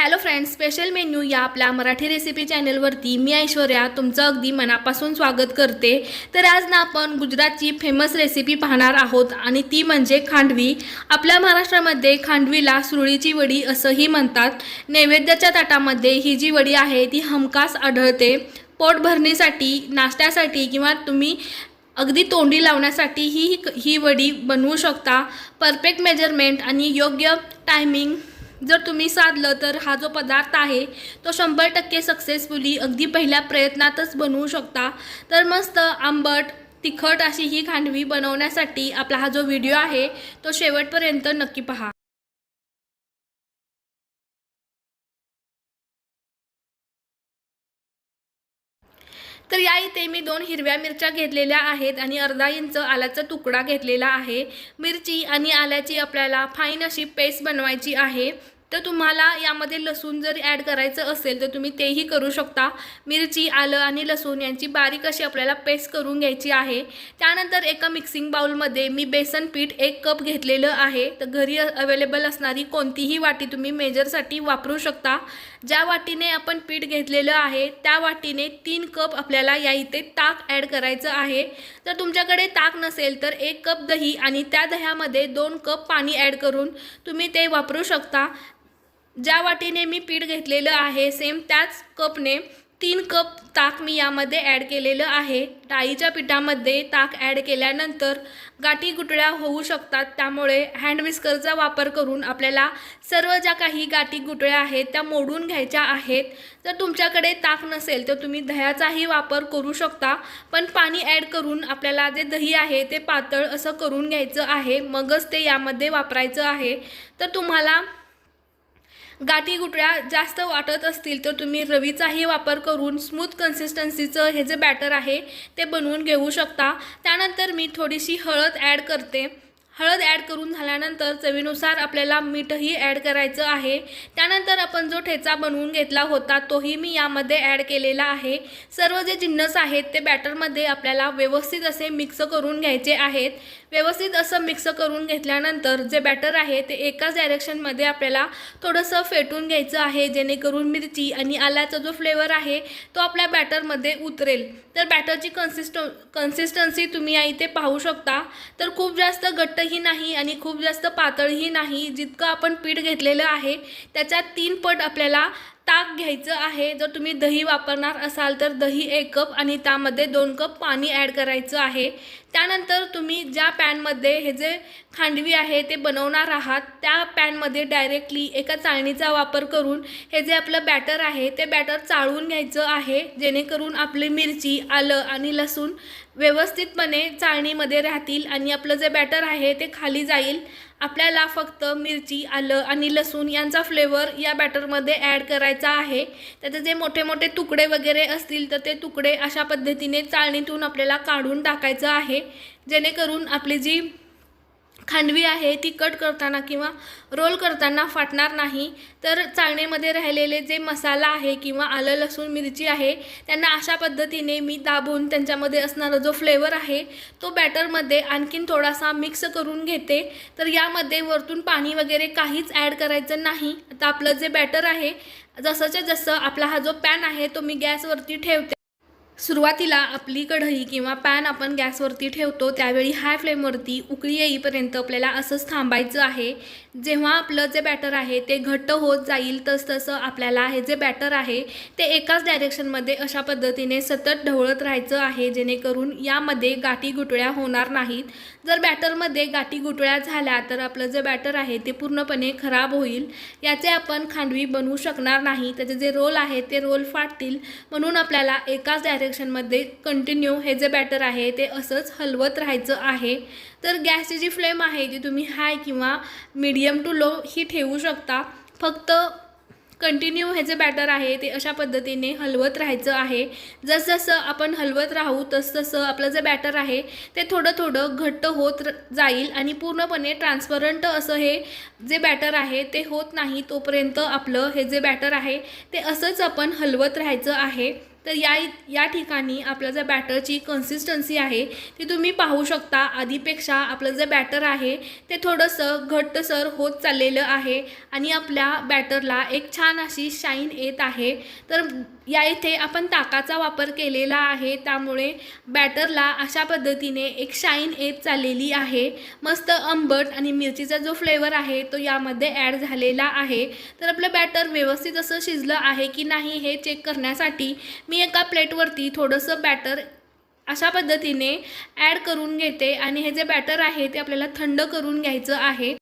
Hello friends special menu या आपल्या Marathi recipe चॅनलवरती मी ऐश्वर्या तुमचं अगदी मनापासून स्वागत करते. तर आज ना आपण गुजरातची फेमस रेसिपी पाहणार आहोत आणि ती म्हणजे खांडवी. आपल्या महाराष्ट्रामध्ये खांडवीला सुरळीची वडी असंही म्हणतात. नैवेद्याच्या ताटामध्ये ही जी वडी आहे ती हमखास आढळते. पोट भरणीसाठी नाश्त्यासाठी किंवा तुम्ही अगदी तोंडी लावण्यासाठी ही ही वडी बनवू शकता. परफेक्ट मेजरमेंट आणि योग्य टायमिंग जर तुम्ही साधलं तर हा जो पदार्थ आहे तो शंभर टक्के सक्सेसफुली अगदी पहिल्या प्रयत्नातच बनवू शकता. तर मस्त आंबट तिखट अशी ही खांडवी बनवण्यासाठी आपला हा जो व्हिडिओ आहे तो शेवटपर्यंत नक्की पहा. तर या इथे मी दोन हिरव्या मिरच्या घेतलेल्या आहेत आणि अर्धा इंच आल्याचा तुकडा घेतलेला आहे. मिरची आणि आल्याची आपल्याला फाईन अशी पेस्ट बनवायची आहे. तर तुम्हाला यामध्ये लसूण जर ॲड करायचं असेल तर तुम्ही तेही करू शकता. मिरची आलं आणि लसूण यांची बारीक अशी आपल्याला पेस्ट करून घ्यायची आहे. त्यानंतर एका मिक्सिंग बाउलमध्ये मी बेसन पीठ एक कप घेतलेलं आहे. तर घरी अवेलेबल असणारी कोणतीही वाटी तुम्ही मेजरसाठी वापरू शकता. ज्या वाटीने आपण पीठ घेतलेलं आहे त्या वाटीने तीन कप आपल्याला या इथे ताक ॲड करायचं आहे. तर तुमच्याकडे ताक नसेल तर एक कप दही आणि त्या दह्यामध्ये दोन कप पाणी ॲड करून तुम्ही ते वापरू शकता. ज्या वाटीने मी पीठ घेतलेलं आहे सेम त्याच कपने तीन कप ताक मी यामध्ये ॲड केलेलं आहे. डाळीच्या पिठामध्ये ताक ॲड केल्यानंतर गाठी गुटळ्या होऊ शकतात. त्यामुळे हँडविस्करचा वापर करून आपल्याला सर्व ज्या काही गाठी गुटळ्या आहेत त्या मोडून घ्यायच्या आहेत. जर तुमच्याकडे ताक नसेल तर तुम्ही दह्याचाही वापर करू शकता. पण पाणी ॲड करून आपल्याला जे दही आहे ते पातळ असं करून घ्यायचं आहे. मगच ते यामध्ये वापरायचं आहे. तर तुम्हाला गाठी गुटळ्या जास्त वाटत असतील तर तुम्ही रवीचाही वापर करून स्मूथ कन्सिस्टन्सीचं हे जे बॅटर आहे ते बनवून घेऊ शकता. त्यानंतर मी थोडीशी हळद ॲड करते. हळद ॲड करून झाल्यानंतर चवीनुसार आपल्याला मीठही ॲड करायचं आहे. त्यानंतर आपण जो ठेचा बनवून घेतला होता तोही मी यामध्ये ॲड केलेला आहे. सर्व जे जिन्नस आहेत ते बॅटरमध्ये आपल्याला व्यवस्थित असे मिक्स करून घ्यायचे आहेत. व्यवस्थित असं मिक्स करून घेतल्यानंतर जे बॅटर आहे ते एकाच डायरेक्शनमध्ये आपल्याला थोडंसं फेटून घ्यायचं आहे जेणेकरून मिरची आणि आल्याचा जो फ्लेवर आहे तो आपल्या बॅटरमध्ये उतरेल. तर बॅटरची कन्सिस्ट कन्सिस्टन्सी तुम्ही या इथे पाहू शकता. तर खूप जास्त घट्टही नाही आणि खूप जास्त पातळही नाही जितकं आपण पीठ घेतलेलं आहे त्याच्या तीन पट आपल्याला ताक घ्यायचं आहे. जर तुम्ही दही वापरणार असाल तर दही एक कप आणि त्यामध्ये दोन कप पाणी ॲड करायचं आहे. त्यानंतर तुम्ही ज्या पॅनमध्ये हे जे खांडवी आहे ते बनवणार आहात त्या पॅनमध्ये डायरेक्टली एका चाळणीचा वापर करून हे जे आपलं बॅटर आहे ते बॅटर चाळून घ्यायचं आहे. जेणेकरून आपली मिरची आलं आणि लसूण व्यवस्थितपणे चाळणीमध्ये राहतील आणि आपलं जे बॅटर आहे ते खाली जाईल. आपल्याला फक्त मिरची आलं आणि लसूण यांचा फ्लेवर या बॅटरमध्ये ॲड करायचा आहे. त्याचे जे मोठे मोठे तुकडे वगैरे असतील तर ते तुकडे अशा पद्धतीने चाळणीतून आपल्याला काढून टाकायचं आहे. जेणेकरून आपली जी खांडवी आहे ती कट करताना किंवा रोल करताना फाटणार नाही. तर चाळणीमध्ये राहिलेले जे मसाला आहे किंवा आलं लसूण मिरची आहे त्यांना अशा पद्धतीने मी दाबून त्यांच्यामध्ये असणारा जो फ्लेवर आहे तो बॅटरमध्ये आणखीन थोडासा मिक्स करून घेते. तर यामध्ये वरतून पाणी वगैरे काहीच ॲड करायचं नाही. आता आपलं जे बॅटर आहे जसंच्या जसं आपला हा जो पॅन आहे तो मी गॅसवरती ठेवते. सुरुवातीला आपली कढई किंवा पॅन आपण गॅसवरती ठेवतो त्यावेळी हाय फ्लेमवरती उकळी येईपर्यंत आपल्याला असंच थांबायचं आहे. जेव्हा आपलं जे बॅटर आहे ते घट्ट होत जाईल तसतसं आपल्याला हे जे बॅटर आहे ते एकाच डायरेक्शनमध्ये अशा पद्धतीने सतत ढवळत राहायचं आहे जेणेकरून यामध्ये गाठी गुटळ्या होणार नाहीत. जर बॅटरमध्ये गाठी गुटळ्या झाल्या तर आपलं जे बॅटर आहे ते पूर्णपणे खराब होईल. याचे आपण खांडवी बनवू शकणार नाही. त्याचे जे रोल आहे ते रोल फाटतील. म्हणून आपल्याला एकाच डायरेक्शनमध्ये कंटिन्यू हे जे बॅटर आहे ते असंच हलवत राहायचं आहे. तर गॅसची जी फ्लेम आहे ती तुम्ही हाय किंवा मीडियम टू लो ही ठेवू शकता. फक्त कंटिन्यू हे जे बॅटर आहे ते अशा पद्धतीने हलवत राहायचं आहे. जसजसं आपण हलवत राहू तसतसं आपलं जे बॅटर आहे ते थोडं थोडं घट्ट होत जाईल आणि पूर्णपणे ट्रान्सपरंट असं हे जे बॅटर आहे ते होत नाही तोपर्यंत आपलं हे जे बॅटर आहे ते असंच आपण हलवत राहायचं आहे. तर या या ठिकाणी आपलं जे बॅटरची कन्सिस्टन्सी आहे ती तुम्ही पाहू शकता. आधीपेक्षा आपलं जे बॅटर आहे ते थोडंसं घट्टसर होत चाललेलं आहे आणि आपल्या बॅटरला एक छान अशी शाईन येत आहे. तर या इथे आपण ताकाचा वापर केलेला आहे. त्यामुळे बॅटरला अशा पद्धतीने एक शाईन येत चाललेली आहे. मस्त आंबट आणि मिरचीचा जो फ्लेवर आहे तो यामध्ये ॲड झालेला आहे. तर आपलं बॅटर व्यवस्थित असं शिजलं आहे की नाही हे चेक करण्यासाठी मी एका प्लेटवरती थोडंसं बॅटर अशा पद्धतीने ॲड करून घेते आणि हे जे बॅटर आहे ते आपल्याला थंड करून घ्यायचं आहे.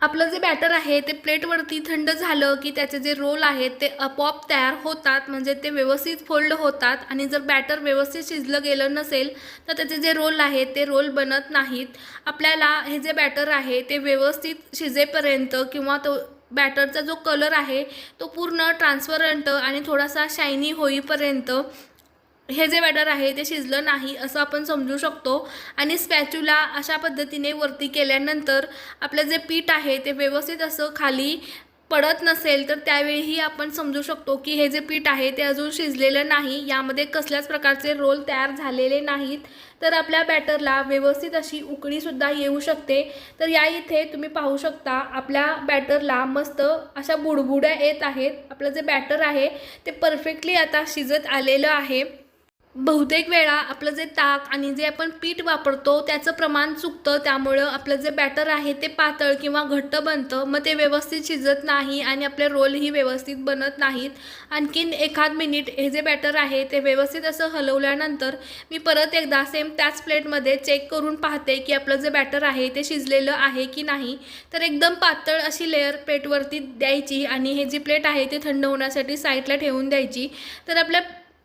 आपलं जे बॅटर आहे ते प्लेटवरती थंड झालं की त्याचे जे रोल आहेत ते आपोआप तयार होतात म्हणजे ते व्यवस्थित फोल्ड होतात आणि जर बॅटर व्यवस्थित शिजलं गेलं नसेल तर त्याचे जे रोल आहेत ते रोल बनत नाहीत. आपल्याला हे जे बॅटर आहे ते व्यवस्थित शिजेपर्यंत किंवा तो बॅटरचा जो कलर आहे तो पूर्ण ट्रान्सपरंट आणि थोडासा शायनी होईपर्यंत हे जे बॅटर आहे ते शिजलं नाही असं आपण समजू शकतो. आणि स्पॅच्युला अशा पद्धतीने वरती केल्यानंतर आपलं जे पीठ आहे ते व्यवस्थित असं खाली पडत नसेल तर त्यावेळीही आपण समजू शकतो की हे जे पीठ आहे ते अजून शिजलेलं नाही यामध्ये कसल्याच प्रकारचे रोल तयार झालेले नाहीत. तर आपल्या बॅटरला व्यवस्थित अशी उकळीसुद्धा येऊ शकते. तर या इथे तुम्ही पाहू शकता आपल्या बॅटरला मस्त अशा बुडबुड्या येत आहेत. आपलं जे बॅटर आहे ते परफेक्टली आता शिजत आलेलं आहे. बहुतेक वेळा आपलं जे ताक आणि जे आपण पीठ वापरतो त्याचं प्रमाण चुकतं त्यामुळं आपलं जे बॅटर आहे ते पातळ किंवा घट्ट बनतं. मग ते व्यवस्थित शिजत नाही आणि आपले रोलही व्यवस्थित बनत नाहीत. आणखीन एखाद मिनिट हे जे बॅटर आहे ते व्यवस्थित असं हलवल्यानंतर मी परत एकदा सेम त्याच प्लेटमध्ये चेक करून पाहते की आपलं जे बॅटर आहे ते शिजलेलं आहे की नाही. तर एकदम पातळ अशी लेअर प्लेटवरती द्यायची आणि हे जी प्लेट आहे ते थंड होण्यासाठी साईडला ठेवून द्यायची. तर आपल्या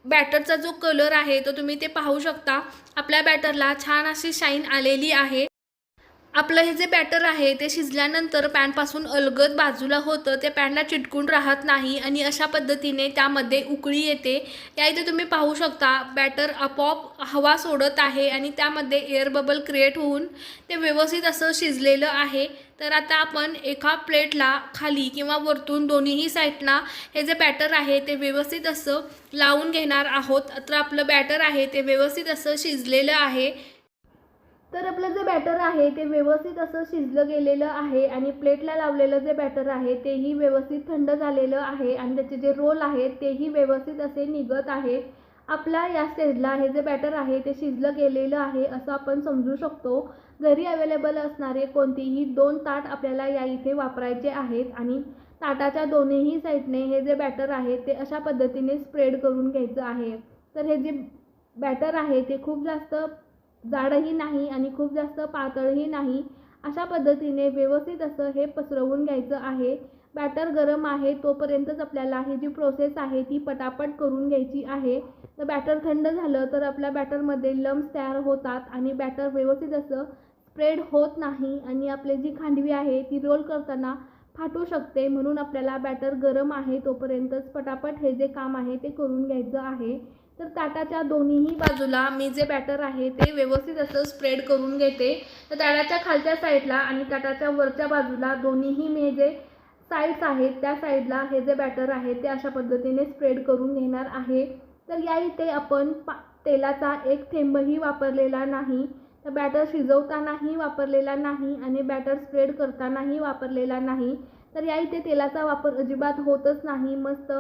बॅटरचा जो कलर आहे तो तुम्ही ते पाहू शकता. आपल्या बॅटरला छान अशी शाईन आलेली आहे. आपलं हे जे बॅटर आहे ते शिजल्यानंतर पॅनपासून अलगद बाजूला होतं ते पॅनला चिटकून राहत नाही आणि अशा पद्धतीने त्यामध्ये उकळी येते. या इथे तुम्ही पाहू शकता बॅटर आपोआप हवा सोडत आहे आणि त्यामध्ये एअर बबल क्रिएट होऊन ते व्यवस्थित असं शिजलेलं आहे. तर आता आपण एका प्लेटला खाली किंवा वरतून दोन्हीही साईडला हे जे बॅटर आहे ते व्यवस्थित असं लावून घेणार आहोत. तर आपलं बॅटर आहे ते व्यवस्थित असं शिजलेलं आहे. तर आपलं जे बॅटर आहे ते व्यवस्थित असं शिजलं गेलेलं आहे आणि प्लेटला लावलेलं जे बॅटर आहे तेही व्यवस्थित थंड झालेलं आहे आणि त्याचे जे रोल आहेत तेही व्यवस्थित असे निघत आहे आपल्या या स्टेजला हे जे बॅटर आहे ते शिजलं गेलेलं आहे असं आपण समजू शकतो. घरी अवेलेबल असणारे कोणतेही दोन ताट आपल्याला या इथे वापरायचे आहेत आणि ताटाच्या दोन्हीही साईडने हे जे बॅटर आहे ते अशा पद्धतीने स्प्रेड करून घ्यायचं आहे. तर हे जे बॅटर आहे ते खूप जास्त जाडही नाही आणि खूप जास्त पातळही नाही अशा पद्धतीने व्यवस्थित असं हे पसरवून घ्यायचं आहे. बॅटर गरम आहे तोपर्यंतच आपल्याला ही जी प्रोसेस आहे ती पटापट करून घ्यायची आहे. तर बॅटर थंड झालं तर आपल्या बॅटरमध्ये लम्स तयार होतात आणि बॅटर व्यवस्थित असं स्प्रेड होत नाही आणि आपली जी खांडवी आहे ती रोल करताना फाटू शकते म्हणून आपल्याला बॅटर गरम आहे तोपर्यंतच पटापट हे जे काम आहे ते करून घ्यायचं आहे. तर ताटाच्या दोन्हीही बाजूला मी जे बॅटर आहे ते व्यवस्थित असं स्प्रेड करून घेते. तर ताटाच्या खालच्या साईडला आणि ताटाच्या वरच्या बाजूला दोन्हीही मी जे साईड्स आहेत त्या साईडला हे जे बॅटर आहे ते अशा पद्धतीने स्प्रेड करून घेणार आहे. तर या इथे आपण पा तेलाचा एक थेंबही वापरलेला नाही. तर बॅटर शिजवतानाही वापरलेला नाही आणि बॅटर स्प्रेड करतानाही वापरलेला नाही. तर या इथे तेलाचा वापर अजिबात होतच नाही. मस्त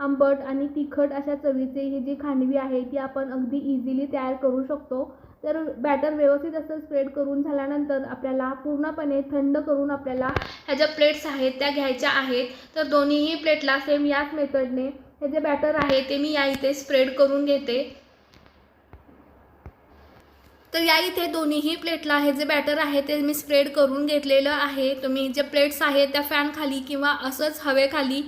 आंबट आणि तिखट अशा चवीचे ही जी खांडवी आहे ती आपण अगदी इझिली तयार करू शकतो. तर बॅटर व्यवस्थित असं स्प्रेड करून झाल्यानंतर आपल्याला पूर्णपणे थंड करून आपल्याला ह्या ज्या प्लेट्स आहेत त्या घ्यायच्या आहेत. तर दोन्हीही प्लेटला सेम याच मेथडने हे जे बॅटर आहे ते मी या इथे स्प्रेड करून घेते. तर या इथे दोन्हीही प्लेटला हे जे बॅटर आहे ते मी स्प्रेड करून घेतलेलं आहे. तुम्ही जे प्लेट्स आहेत त्या फॅनखाली किंवा असंच हवेखाली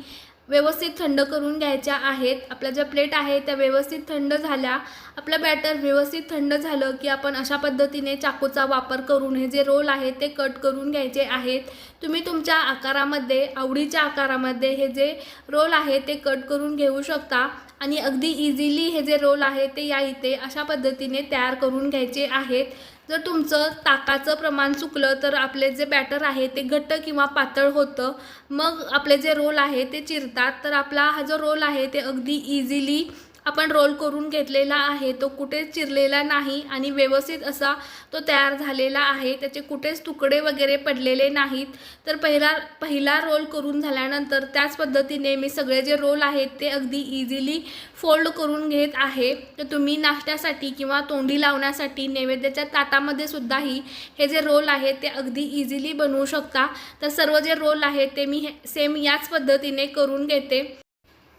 व्यवस्थित थंड करून घ्यायच्या आहेत. आपल्या ज्या प्लेट आहेत त्या व्यवस्थित थंड झाल्या. आपलं बॅटर व्यवस्थित थंड झालं की आपण अशा पद्धतीने चाकूचा वापर करून हे जे रोल आहेत ते कट करून घ्यायचे आहेत. तुम्ही तुमच्या आकारामध्ये आवडीच्या आकारामध्ये हे जे रोल आहे ते कट करून घेऊ शकता. आणि अगदी इझिली हे जे रोल आहे ते या इथे अशा पद्धतीने तयार करून घ्यायचे आहेत. जर तुमचं ताकाचं प्रमाण चुकलं तर आपले जे बॅटर आहे ते घट्ट किंवा पातळ होतं. मग आपले जे रोल आहे ते चिरतात. तर आपला हा जो रोल आहे ते अगदी इझिली आपण रोल करून घेतलेला आहे तो कुठेच चिरलेला नाही आणि व्यवस्थित असा तो तयार झालेला आहे. त्याचे कुठेच तुकडे वगैरे पडलेले नाहीत. तर पहिला पहिला रोल करून झाल्यानंतर त्याच पद्धतीने मी सगळे जे रोल आहेत ते अगदी इझिली फोल्ड करून घेत आहे. तर तुम्ही नाश्त्यासाठी किंवा तोंडी लावण्यासाठी नैवेद्याच्या ताटामध्ये सुद्धाही हे जे रोल आहेत ते अगदी इझिली बनवू शकता. तर सर्व जे रोल आहेत ते मी सेम याच पद्धतीने करून घेते.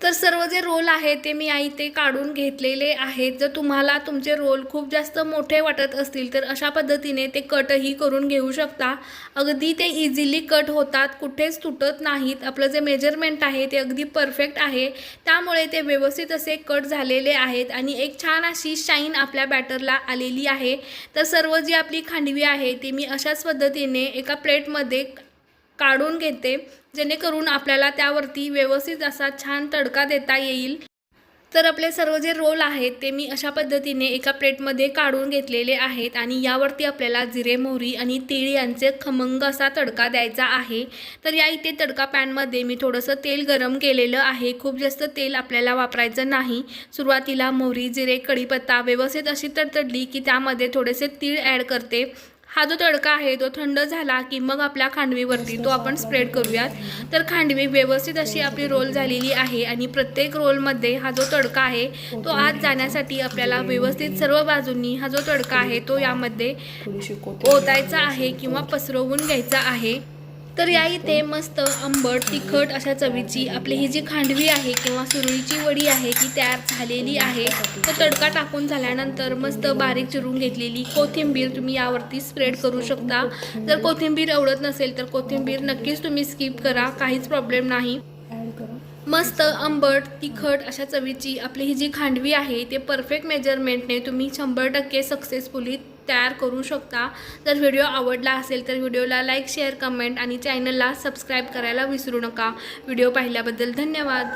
तर सर्व जे रोल आहे ते मी आई ते काढून घेतलेले आहेत. जर तुम्हाला तुमचे रोल खूप जास्त मोठे वाटत असतील तर अशा पद्धतीने ते कटही करून घेऊ शकता. अगदी ते इझिली कट होतात कुठेच तुटत नाहीत. आपलं जे मेजरमेंट आहे ते अगदी परफेक्ट आहे. त्यामुळे ते व्यवस्थित असे कट झालेले आहेत आणि एक छान अशी शाईन आपल्या बॅटरला आलेली आहे. तर सर्व जी आपली खांडवी आहे ती मी अशाच पद्धतीने एका प्लेटमध्ये काढून घेते. जेणेकरून आपल्याला त्यावरती व्यवस्थित असा छान तडका देता येईल. तर आपले सर्व जे रोल आहेत ते मी अशा पद्धतीने एका प्लेटमध्ये काढून घेतलेले आहेत आणि यावरती आपल्याला जिरे मोहरी आणि तीळ यांचे खमंग असा तडका द्यायचा आहे. तर या इथे तडका पॅनमध्ये मी थोडंसं तेल गरम केलेलं आहे. खूप जास्त तेल आपल्याला वापरायचं नाही. सुरुवातीला मोहरी जिरे कढीपत्ता व्यवस्थित अशी तडतडली की त्यामध्ये थोडेसे तीळ ॲड करते. हा जो तडका आहे तो थंड झाला की मग आपल्या खांडवीवरती तो आपण स्प्रेड करूयात. तर खांडवी व्यवस्थित अशी आपली रोल झालेली आहे आणि प्रत्येक रोलमध्ये हा जो तडका आहे तो आत जाण्यासाठी आपल्याला व्यवस्थित सर्व बाजूंनी हा जो तडका आहे तो यामध्ये ओतायचा आहे किंवा पसरवून घ्यायचा आहे. तर या इथे मस्त आंबट तिखट अशा चवीची आपली ही जी खांडवी आहे किंवा सुरळीची वडी आहे ती तयार झालेली आहे. तर तडका टाकून झाल्यानंतर मस्त बारीक चिरून घेतलेली कोथिंबीर तुम्ही यावरती स्प्रेड करू शकता. जर कोथिंबीर आवडत नसेल तर कोथिंबीर नक्कीच तुम्ही स्किप करा काहीच प्रॉब्लेम नाही. मस्त आंबट तिखट अशा चवीची आपली ही जी खांडवी आहे ते परफेक्ट मेजरमेंटने तुम्ही शंभर टक्के सक्सेसफुली तयार करू शकता. जर व्हिडिओ आवडला असेल तर व्हिडिओला लाईक शेअर कमेंट आणि चॅनलला सबस्क्राईब करायला विसरू नका. व्हिडिओ पाहिल्याबद्दल धन्यवाद.